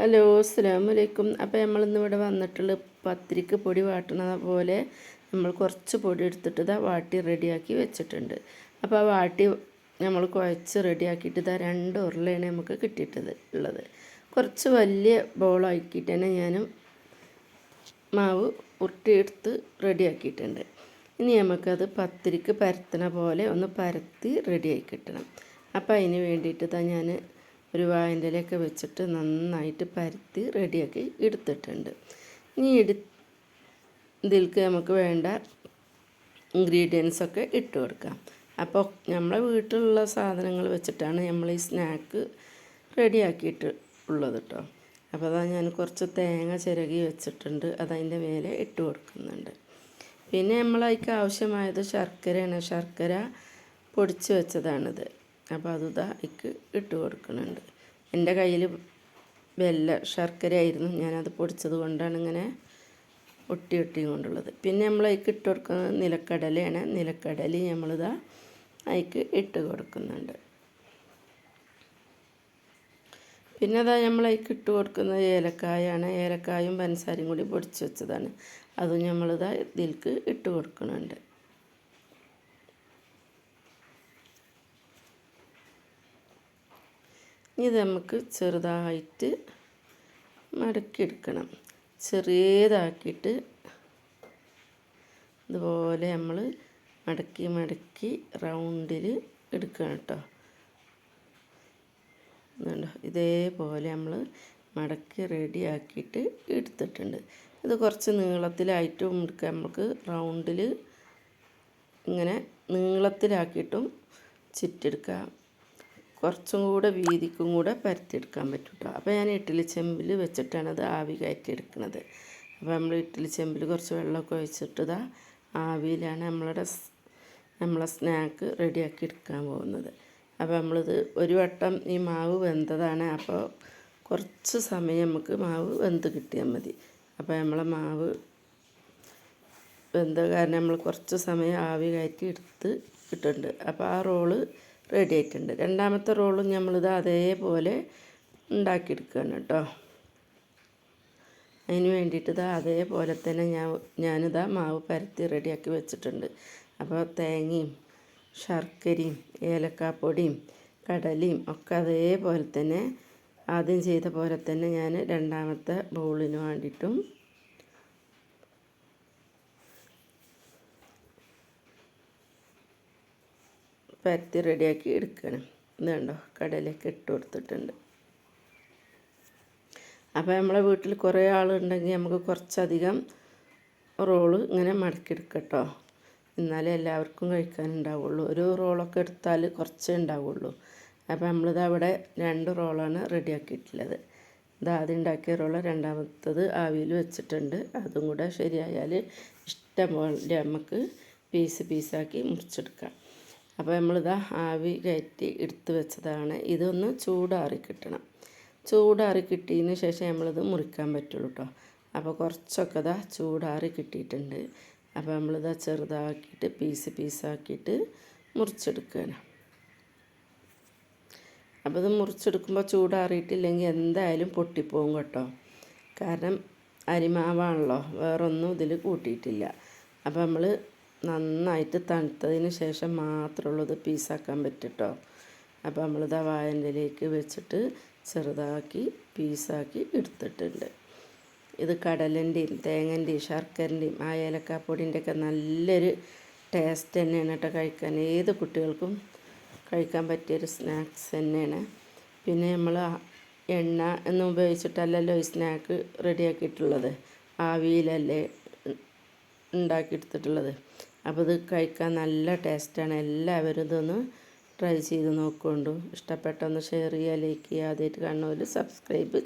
Hello അസ്സാം വലൈക്കും അപ്പോൾ നമ്മളിന്നിവിടെ വന്നിട്ടുള്ള പത്തിരിക്ക് പൊടി വാട്ടണ പോലെ നമ്മൾ കുറച്ച് പൊടി എടുത്തിട്ട് ഇതാ വാട്ടി റെഡിയാക്കി വെച്ചിട്ടുണ്ട്. അപ്പോൾ ആ വാട്ടി നമ്മൾ കുഴച്ച് റെഡിയാക്കിയിട്ട് ഇതാ രണ്ട് ഉരുളയാണ് നമുക്ക് കിട്ടിയിട്ടത് ഉള്ളത്. കുറച്ച് വലിയ ബോളാക്കിയിട്ട് തന്നെ ഞാൻ മാവ് ഉരുട്ടിയെടുത്ത് റെഡിയാക്കിയിട്ടുണ്ട്. ഇനി നമുക്കത് പത്തിരിക്ക് പരത്തണ പോലെ ഒന്ന് പരത്തി റെഡിയാക്കി കിട്ടണം. അപ്പോൾ അതിന് വേണ്ടിയിട്ട് ഇതാ ഞാൻ ഒരു വായന്റെലൊക്കെ വെച്ചിട്ട് നന്നായിട്ട് പരത്തി റെഡിയാക്കി എടുത്തിട്ടുണ്ട്. ഇനി എടു ഇതിലേക്ക് നമുക്ക് വേണ്ട ഇൻഗ്രീഡിയൻസൊക്കെ ഇട്ട് കൊടുക്കാം. അപ്പോൾ നമ്മളെ വീട്ടിലുള്ള സാധനങ്ങൾ വെച്ചിട്ടാണ് നമ്മൾ ഈ സ്നാക്ക് റെഡിയാക്കിയിട്ട് ഉള്ളത് കേട്ടോ അപ്പോൾ അതാ ഞാൻ കുറച്ച് തേങ്ങ ചിരകി വെച്ചിട്ടുണ്ട്. അതതിന്റെ മേലെ ഇട്ട് കൊടുക്കുന്നുണ്ട്. പിന്നെ നമ്മളതിക്ക് ആവശ്യമായത് ശർക്കരയാണ്. ശർക്കര പൊടിച്ച് വെച്ചതാണിത്. അപ്പോൾ അത് ഇതാ ഇട്ട് കൊടുക്കുന്നുണ്ട് എന്റെ കയ്യിൽ വെല്ല ശർക്കരയായിരുന്നു ഞാനത് പൊടിച്ചത് കൊണ്ടാണ് ഇങ്ങനെ ഒട്ടി ഒട്ടി കൊണ്ടുള്ളത്. പിന്നെ നമ്മൾ അതിക്ക് ഇട്ട് കൊടുക്കുന്നത് നിലക്കടലയാണ്. നിലക്കടല നമ്മളിതാ അതിക്ക് ഇട്ട് കൊടുക്കുന്നുണ്ട്. പിന്നെ അതാ നമ്മൾ അതിക്ക് ഇട്ട് കൊടുക്കുന്നത് ഏലക്കായാണ്. ഏലക്കായും പഞ്ചസാരയും കൂടി പൊടിച്ച് വെച്ചതാണ്. അതും നമ്മളിതാ ഇതിൽക്ക് ഇട്ട് കൊടുക്കുന്നുണ്ട് ഇത് നമുക്ക് ചെറുതായിട്ട് മടക്കിയെടുക്കണം. ചെറിയതാക്കിയിട്ട് ഇതുപോലെ നമ്മൾ മടക്കി മടക്കി റൗണ്ടിൽ എടുക്കണം കേട്ടോ. ഇതുണ്ടോ? ഇതേപോലെ നമ്മൾ മടക്കി റെഡി ആക്കിയിട്ട് എടുത്തിട്ടുണ്ട്. ഇത് കുറച്ച് നീളത്തിലായിട്ടും എടുക്കാം. നമുക്ക് റൗണ്ടിൽ ഇങ്ങനെ നീളത്തിലാക്കിയിട്ടും ചുറ്റെടുക്കാം. കുറച്ചും കൂടെ വീതിക്കും കൂടെ പരത്തിയെടുക്കാൻ പറ്റും കേട്ടോ അപ്പോൾ ഞാൻ ഇഡ്ഡലി ചെമ്പിൽ വെച്ചിട്ടാണ് അത് ആവി കയറ്റിയെടുക്കുന്നത്. അപ്പോൾ നമ്മൾ ഇഡ്ഡലി ചെമ്പിൽ കുറച്ച് വെള്ളമൊക്കെ ഒഴിച്ചിട്ട് ഇതാ ആവിയിലാണ് നമ്മളുടെ നമ്മളെ സ്നാക്ക് റെഡിയാക്കി എടുക്കാൻ പോകുന്നത്. അപ്പോൾ നമ്മളിത് ഒരു വട്ടം ഈ മാവ് വെന്തതാണ്. അപ്പോൾ കുറച്ച് സമയം നമുക്ക് മാവ് വെന്ത് കിട്ടിയാൽ മതി. അപ്പോൾ നമ്മളെ മാവ് വെന്ത കാരണം നമ്മൾ കുറച്ച് സമയം ആവി കയറ്റി എടുത്ത് ഇട്ടിട്ടുണ്ട്. അപ്പോൾ ആ റോൾ റെഡി ആയിട്ടുണ്ട്. രണ്ടാമത്തെ റോളും നമ്മളിത് അതേപോലെ ഉണ്ടാക്കിയെടുക്കുകയാണ് കേട്ടോ. അതിന് വേണ്ടിയിട്ട് ഇതാ അതേപോലെ തന്നെ ഞാൻ ഞാനിതാ മാവ് പരത്തി റെഡിയാക്കി വെച്ചിട്ടുണ്ട്. അപ്പോൾ തേങ്ങയും ശർക്കരയും ഏലക്കാപ്പൊടിയും കടലയും ഒക്കെ അതേപോലെ തന്നെ ആദ്യം ചെയ്ത പോലെ തന്നെ ഞാൻ രണ്ടാമത്തെ ബൗളിന് വേണ്ടിയിട്ടും പരത്തി റെഡിയാക്കി എടുക്കണം. ഇതുണ്ടോ കടയിലേക്ക് ഇട്ട് കൊടുത്തിട്ടുണ്ട്. അപ്പോൾ നമ്മളെ വീട്ടിൽ കുറേ ആളുണ്ടെങ്കിൽ നമുക്ക് കുറച്ചധികം റോൾ ഇങ്ങനെ മടക്കിയെടുക്കട്ടോ എന്നാലേ എല്ലാവർക്കും കഴിക്കാനുണ്ടാവുള്ളൂ. ഒരു റോളൊക്കെ എടുത്താൽ കുറച്ചേ ഉണ്ടാവുള്ളൂ. അപ്പോൾ നമ്മളിത് അവിടെ രണ്ട് റോളാണ് റെഡിയാക്കിയിട്ടുള്ളത്. ഇത് ആദ്യം ഉണ്ടാക്കിയ റോൾ രണ്ടാമത്തത് ആവിയിൽ വെച്ചിട്ടുണ്ട്. അതും കൂടെ ശരിയായാൽ ഇഷ്ടം പോലെ നമുക്ക് പീസ് പീസാക്കി മുറിച്ചെടുക്കാം. അപ്പോൾ നമ്മളിതാ ആവി കയറ്റി എടുത്ത് വെച്ചതാണ്. ഇതൊന്ന് ചൂടാറി കിട്ടണം. ചൂടാറി കിട്ടിയതിന് ശേഷം നമ്മളിത് മുറിക്കാൻ പറ്റുള്ളൂ കേട്ടോ അപ്പോൾ കുറച്ചൊക്കെ ഇതാ ചൂടാറി കിട്ടിയിട്ടുണ്ട്. അപ്പോൾ നമ്മളിതാ ചെറുതാക്കിയിട്ട് പീസ് പീസാക്കിയിട്ട് മുറിച്ചെടുക്കുകയാണ്. അപ്പോൾ ഇത് മുറിച്ചെടുക്കുമ്പോൾ ചൂടാറിയിട്ടില്ലെങ്കിൽ എന്തായാലും പൊട്ടിപ്പോവും കേട്ടോ. കാരണം അരിമാവാണല്ലോ. വേറൊന്നും ഇതിൽ കൂട്ടിയിട്ടില്ല. അപ്പോൾ നമ്മൾ നന്നായിട്ട് തണുത്തതിന് ശേഷം മാത്രമുള്ളൂ ഇത് പീസാക്കാൻ പറ്റുട്ടോ. അപ്പോൾ നമ്മളിത് ആ വായന്റെലേക്ക് വെച്ചിട്ട് ചെറുതാക്കി പീസാക്കി എടുത്തിട്ടുണ്ട്. ഇത് കടലന്റെയും തേങ്ങന്റെയും ശർക്കരന്റെയും ആ ഏലക്കാപ്പൊടിന്റെ ഒക്കെ നല്ലൊരു ടേസ്റ്റ് തന്നെയാണ് കേട്ടോ കഴിക്കാൻ. ഏത് കുട്ടികൾക്കും കഴിക്കാൻ പറ്റിയൊരു സ്നാക്സ് തന്നെയാണ്. പിന്നെ നമ്മൾ എണ്ണ എന്ന് ഉപയോഗിച്ചിട്ടല്ലല്ലോ ഈ സ്നാക്ക് റെഡിയാക്കിയിട്ടുള്ളത്. ആവിയിലല്ലേ ഉണ്ടാക്കിയെടുത്തിട്ടുള്ളത്. അപ്പോൾ ഇത് കഴിക്കാൻ നല്ല ടേസ്റ്റാണ്. എല്ലാവരും ഇതൊന്ന് ട്രൈ ചെയ്ത് നോക്കുകൊണ്ടു. ഇഷ്ടപ്പെട്ടൊന്ന് ഷെയർ ചെയ്യുക ലൈക്ക് ചെയ്യുക. ആദ്യമായിട്ട് കാണുന്നവർ സബ്സ്ക്രൈബ്